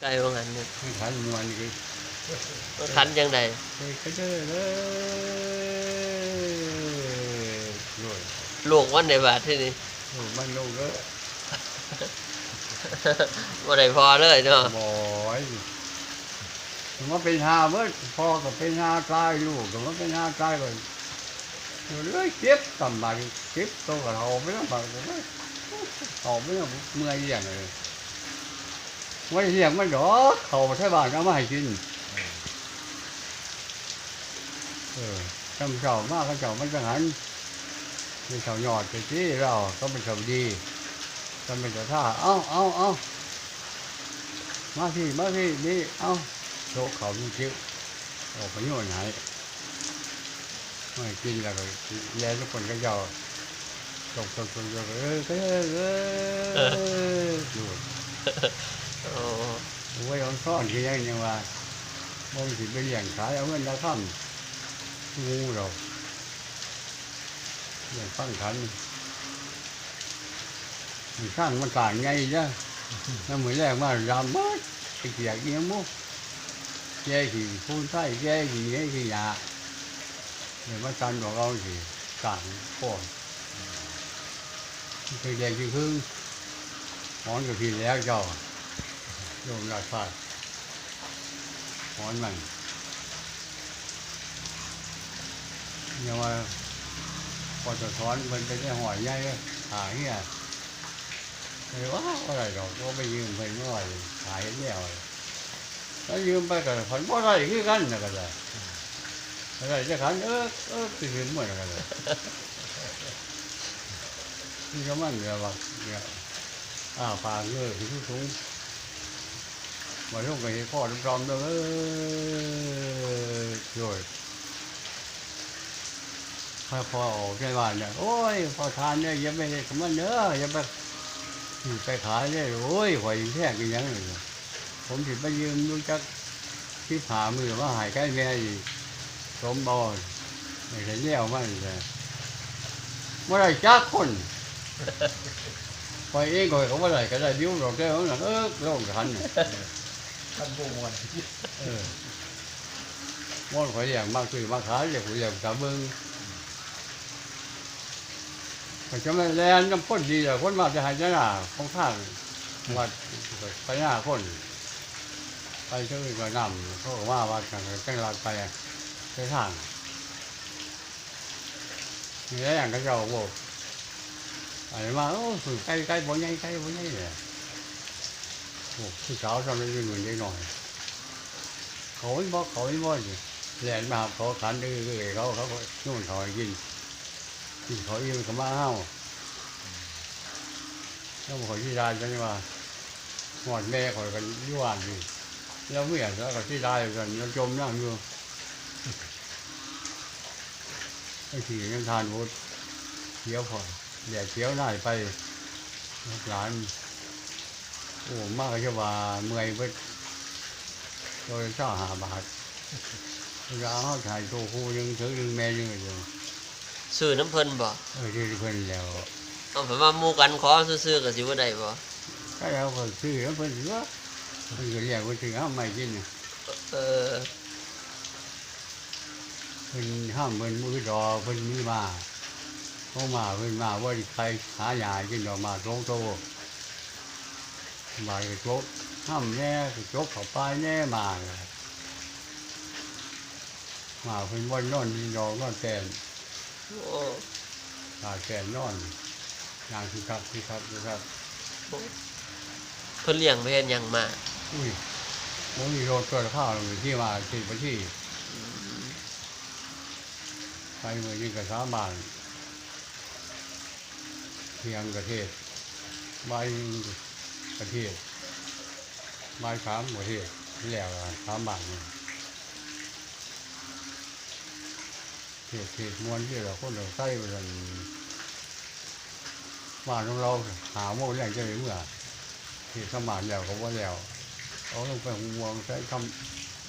ไกลว่างั้นเนี่ยไม่ขันมวนอีกมันคันยังไงเฮ้ยก็เจอเลยรวยลูกวันในบาทที่นี่โอ้มันลงเยอะว่าได้พอเลยเนาะบอยถึงว่าเป็นหาเมื่อพ่อก็เป็นหาตายลูกก็ว่าเป็นหาตายเลยอยู่เลยเก็บตำบานเก็บตัวกับเราไม่ต้องบางก็ไม่เอาไม่ต้องเมื่อยอย่างเลย ไม่เสียงมันดอกเขาใช้บ้านเอามาให้กิน เออจำเจ้ามากก็เจ้ามันจังหันมีเจ้าหยอดไปที่เราก็เป็นเจ้าดีก็เป็นเจ้าท่า เอ้าเอ้าเอ้ามาที่มาที่นี่ เอ้าโชว์เขาลูกชิ้วออกไปโยนไหนไม่กินแล้วก็แล้วทุกคนก็เจ้าตกตกตกตกเออเออเออ ดูโอ้ไว้เอาซ่อนที่ยังยังว่าบ่มสิไปเลี้ยงขายเอาเงินแล้วทำงูเราอย่างฟังขันมันข้างมันต่างไงจ้ะน้ำมือแรกมารำมัดไอ้เกียกเงี้ยมุกแก่ขี่พูนไส้แก่ขี่เงี้ยขี่ยาเดี๋ยวมาจันบอกเราสิต่างพ่อนเคยแดงที่พึ่งหอนกับพี่แล้วเจ้าโยมราชา หอหม่งเนี่ยว่าพอจะถอนมันเป็นไอ้หอยใหญ่หายเงี้ยเลยว่าอะไรดอกก็ไปยืมเพิ่นไม่ไหวหายแล้วเล้วยืมไปก็ผันบ่ได้คือกันนะก็ได้อะไรจะขันเออเออตื่นเหมือนกันเลยนี่ก็มันเนี่ยว่าเนี่ยอ้าวปลาเงือกถึงสูง này có trong trong đó rồi พอพอออกในบ้านเนี่ยโอ้ยพอทานเนี่ยอยังไม่ได้ขมันเนอะอยังไปไปขายเนี่ยโอ้ยหอยแท่งกันยังเลยผมถิไปยืมรู้จักที่ผามือว่าหายใกล้แม่อีกสมบอลไม่ใช่แนวมันเลยเมื่อไรจักคนไปเองก็เขาเมื่อไรก็ได้ดิ้วดอกแก้วหลังเออร้องทันน่ะ ท่านผู้มวลเออมอนข่อยอย่างมากคือมาขายอย่างข่อยอย่างตาเบิ้งมันจะม่แลนน้ำพ่นดีแต่คนมาจะหายใจหนาของข้างวัดไปหน้าคนไปเชื่อก็นำเขาบอกว่าว่าจังจังหลักไปไปทางนี่อย่างก็จ้าโว้อะไรมาโอ้ฝึกใกล้ใกล้บ่ใหญ่ใกล้บ่ใหญ่เลย โอ้ที่เช้าทำได้ยืนเหมือนได้หน่อย เขาไม่บอกเขาไม่บอกอยู่แหลนมาเขาขันดื้อๆเขาเขาก็นู่นเขากินกินเขาอิ่มเขามาห้าแล้วบอกเขาที่ได้จังว่าหอดแม่เขากันยุ่งอยู่แล้วเมียแล้วก็ที่ได้กันแล้วจมนั่งอยู่ไอ้ที่ยังทานวุฒเขียวพอแดดเขียวหน้ายไปหลาน โอ้มากจะว่าเมื่อยเบิดโดยเจ้าหาบาทยาเขาถ่ายโชว์คู่ยังถือยังแม่ยังอยู่ซื้อน้ำเพิ่นบ่เออที่เพิ่นแล้วเอาผมว่าหมู่กันขอซื้อๆก็สิบ่ได้บ่ก็แล้วก็ซื้อแล้วเพิ่นสิว่าเพิ่นก็เรียกว่าถึงห้ามไม่กินน่ะเออเพิ่นห้ามเพิ่นมือดอเพิ่นมีมาเขามาเพิ่นมาว่าใครหาหยากินดอกมาโตโต มาก็โจกห้ามแน่ก็โจกเข้าไปแน่มาเลยมาเพิ่นวันนอนดีดอกนอนแตนโอ้ตาแตนนอนนางคือครับคือครับคือครับเพิ่นเลี้ยงไปเฮ็ดหยังมาอุ้ยผมมีรถตัวข้าวลงที่มาที่ไปที่อืมไปเมื่อนี้ก็สามบานเพียงประเทศใบ ประเทศใบสามประเทศที่แล้วอะสามบานเนี่เทศเทศมวนที่เราคนเราใส่ไปกันบ้านของเราหาโมงแรงจะเลยเมื่อเทศสมานแล้วก็ว่าแล้วเอาลงไปห่วงใช้ท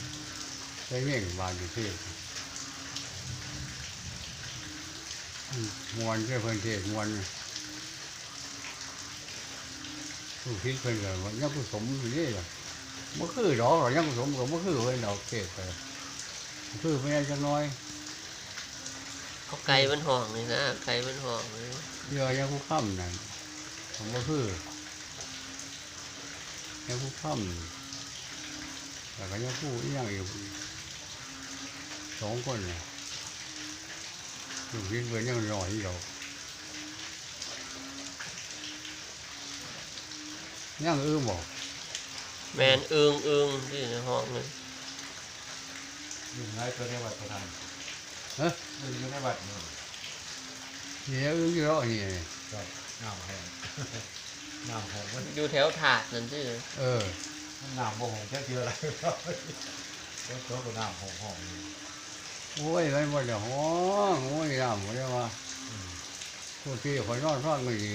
ำใช้เงี้ยงบ้านอยู่เที่อืมวนเพื่อเพิ่นเทศมวน ผู้คิดเพิ่นก็ว่ายังผู้สมอยู่นี่ล่ะบ่คือดอกหรอกยังผสมกับบ่คือเว้ยดอกเกศไปคือไม่ได้จังน้อยเอาไก่มันห่องนี่นะไก่มันห่องเลยเรือยังผู้ค่ำนั่นผมบ่คือยังผู้ค่ำแล้วก็ยังผู้อีหยังอยู่สองคนเนี่ยอยู่ที่เบือนยังรอยอยู่ดอก ยังอื้อบอกแมนอึงอึงที่ในห้องนึงอยู่ในตัวในวัดประธานเอ้ออยู่ในวัดนี่นี่อื้ออยู่แล้วนี่ก็น้ำแห้งน้ำหงมันอยู่แถวถาดนั่นที่เออมันน้ำบ่หงแค่เชื่ออะไรครับก็ตัวก็น้ำหงหงอยู่โอ้ยมันบ่ได้ห้องโอ้ยน้ำบ่ได้ว่าอืมทุกทีข่อยนอนฟังไม่ดี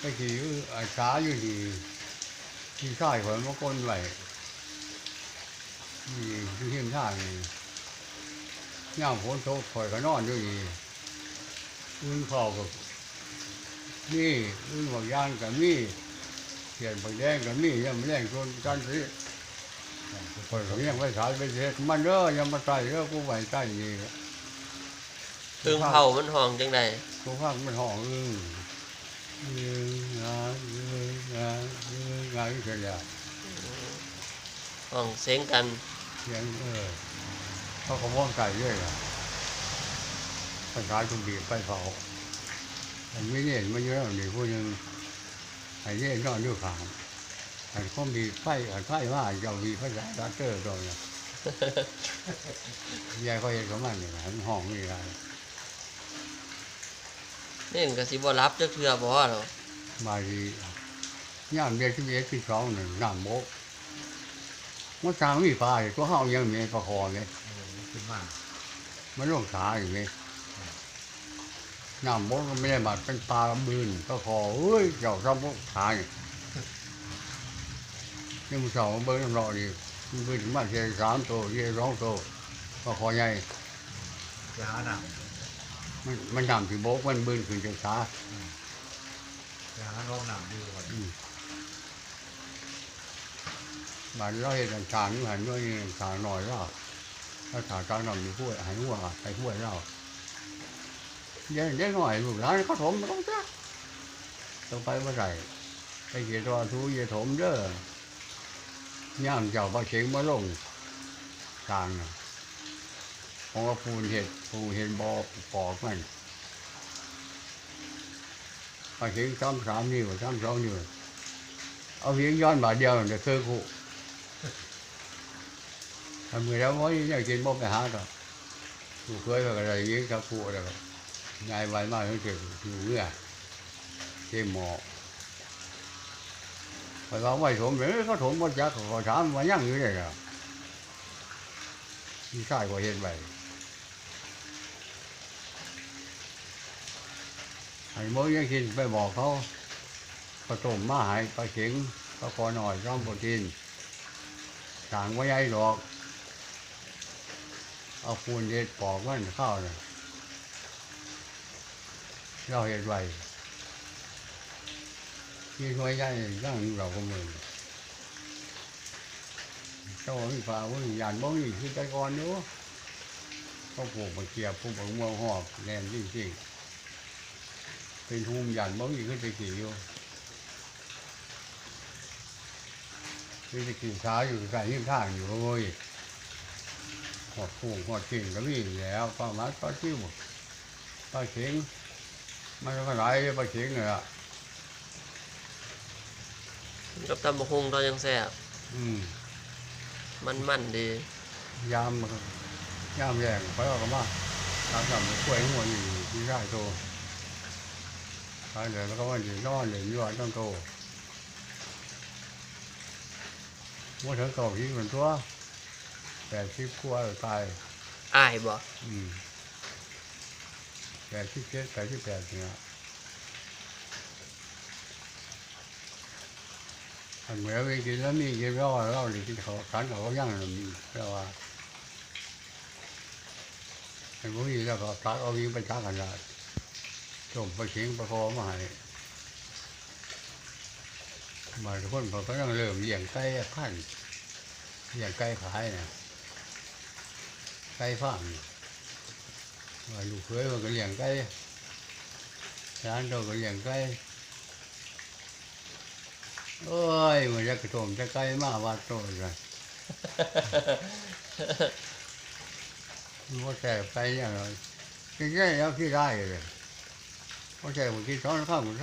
ไปขี่อยู่อาสาอยู่ดีที่ชายข่อยมาก้นไหวนี่ที่หิมทางนี่ย่ามฝนตกข่อยก็นอนอยู่ดีอื่นเผากับนี่อื่นบักย่างกับมีเขียนบักแดงกับมียังไม่แรงจนกันสิข่อยก็ยังไม่สายไปเสร็จมันเด้อยังมาใส่เด้อกูไหวใต้นี่อึงเผามันห่องจังใดตัวภาคมันห้องอึ้งอึ้ งงาอึ้งงาอึ้งงาอีกแล้องเสียงกันเสียงเออเขาขโมยไก่ด้วยอะภาษาจุบีไปเผาอันนี้เนี่ยมันเยอะหนึ่งผู้หนึ่งไอ้เนี่ยนอนอยู่ข้างอันเขามีไฟอันไฟว่าจ้ามีภาษาดัตเตอร์ตรงนี้ยายเขาเห็นเขามันเนี่ยมันห้องนี่ไง เน่นก็สิบ่รับจักเทื่อบ่หรอมาดีย่ามเดียวที่เบียที่สองหนึ่งน้ำโบกมันสร้างมีปลาอยู่ตัวเฮายังมีประคอไงเออมันขึ้นมามันลงขาอยู่ไงน้ำโบกก็ไม่ได้มาเป็นปลาบืนประคอเอ้ยเจ้าซ้ำโบกขาเนี่ยนี่มันสองเบิ้งน้ำรอดีมันบืนมาเสียสามตัวเสียสองตัวประคอใหญ่จะหาน้ มันมันน้ำที่โบกมันบืนขึ้นจากขาำจะหาน้องน้ำดีกว่าอืมบานเราเห็นทางอยู่หันด้วยนี่ทางหน่อยเราถ้าทางกลางหน่อยมีห้วยหันหัวไปห้วยเราเดี๋ยวเดี๋ยวหน่อยลูกหลานเขาถมมันต้องจ้าต้องไปเมื่อไหร่ไปเกี่ยวตัวทูเยี่ยถมเด้อย่ามเจ้าปลาเข็งมาลงทางน่ะ ของว่าปูนเห็ดปูเห็ดบอปอกมันปลาเข็งซ้ำสามนิ้วซ้ำสองนิ้วเอาเพียงย้อนบาทเดียวเดี๋ยวคือกูทำมือแล้วว่าอยากกินบ่ไปหาต่อกูเคยกับอะไรอยิงกับกูแล้วก็ยายไว้มากที่สุดอยู่เมื่อเจ็หมอไปเราไม่ถมเลยเขาถมบ่จักเขาถามว่ายังอยู่เลยครับที่ชายก็เห็นไป ไอ้โมยังกินไปบอกเขาผสมมาหายปลาเข็งปลาคอหน่อยร่องโปรตีนต่างไว้ใหญ่หรอก เอาปูนเด็ดปอกมันข้าวเลยเราเห็นไว้ที่หน่วยใหญ่ร่างเราก็มือเจ้ามีฟ้าว่ามียานบ่มีคือใจก่อนอยู่เขาปลูกมาเกียบปลูกมะม่วงหอบแน่นจริงๆ เป็นภูมิยานบ่มีขึ้นไปขี่อยู่คือจะขี่ช้าอยู่ใส่ยิ่งทางอยู่โอ้ยหอดคู่หอดขิงก็มีแล้วปลาหมัดปลาจิ้วปลาเข็งมันก็หลายปลาเข็งเลยอะกับตำบักหุ่งตอนยังแซ่บอืมมันมันๆดี ยามมันก็ยามแรงไปออกมาตามจำกล้วยหัวอยู่ที่ได้โตตายเลยแล้วก็วันที่นอนเลยย้อนต้องโตว่าถึงเก่าที่มันตัวแปดสิบกว่าตายอ้ายบ่อืมแปดสิบเจ็ดแปดสิบแปดเนี่ยอันเหมือนไปกินแล้วมีกินแล้วเราหรือที่เขาขันเขาก็ย่างมีแล้วว่าไอ้พวกนี้แล้วก็ตักเอาวิ่งไปชักกันละ จมไปเฉียงไปคอมาให้บางคนเขาก็ต้องเริ่มเลี้ยงไก่พันธุ์เลี้ยงไก่ขายนะไก่ฟาร์มนี่ว่าลูกเคยมันก็เลี้ยงไก่ร้านเราก็เลี้ยงไก่โอ้ยมันจะกระโถมจะไก่มาว่าโตเลยมันแต่ไปอย่างไรกินได้แล้วที่ได้เลย เพราะแต่บางทีท้องข้าวมัน